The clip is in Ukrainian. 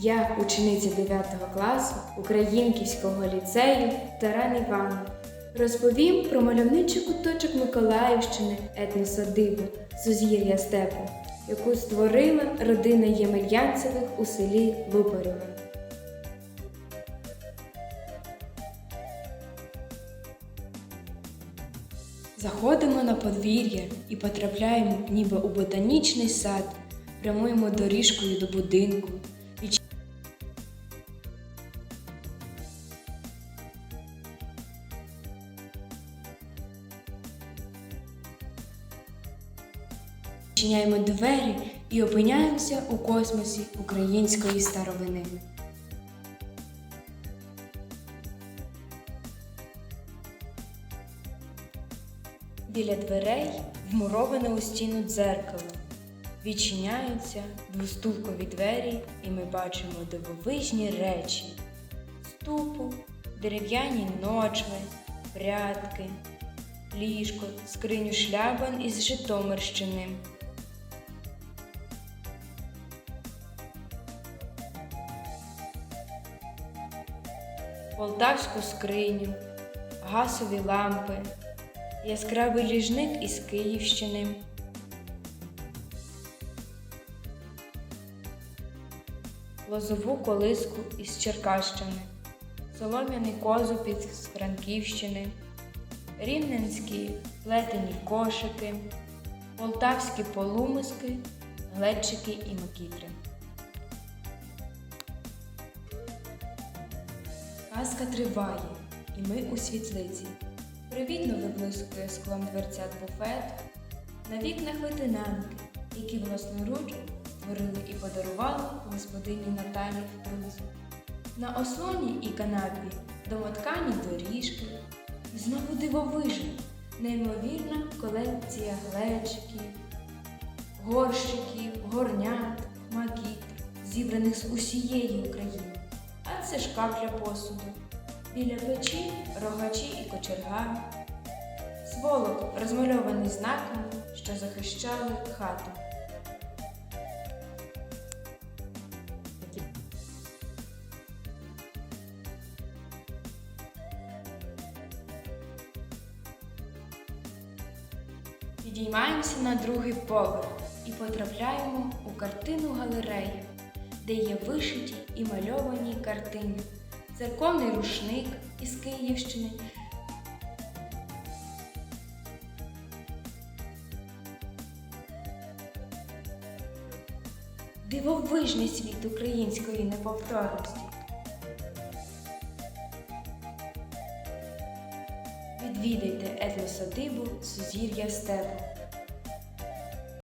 Я, учениця 9 класу Українківського ліцею Таран Іван, розповім про мальовничий куточок Миколаївщини етносадибу Сузір'я степу, яку створила родина Ємельянцевих у селі Лупарєве. Заходимо на подвір'я і потрапляємо ніби у ботанічний сад, прямуємо доріжкою до будинку. Відчиняємо двері і опиняємося у космосі української старовини. Біля дверей вмуроване у стіну дзеркало. Відчиняються двостулкові двері, і ми бачимо дивовижні речі: ступу, дерев'яні ночви, прядки, ліжко, скриню шлябан із Житомирщини. Полтавську скриню, гасові лампи, яскравий ліжник із Київщини. Лозову колиску із Черкащини, солом'яний козупіт з Франківщини, рівненські плетені кошики, полтавські полумиски, глечики і макітри. Казка триває, і ми у світлиці. Привітно виблискує склом дверцят буфет, на вікнах витинанки, які власноруч створили і подарували господині Наталі Фрунзе. На ослоні і канапі домоткані доріжки, знову дивовижа, неймовірна колекція глечиків, горщиків, горнят, макітр, зібраних з усієї України. Це шкаф для посуду. Біля печі рогачі і кочерга, сволок розмальований знаками, що захищали хату. Підіймаємося на другий поверх і потрапляємо у картину галерею, де є вишиті і мальовані картини, церковний рушник із Київщини. Дивовижний світ української неповторності. Відвідайте етносадибу Сузір'я степу.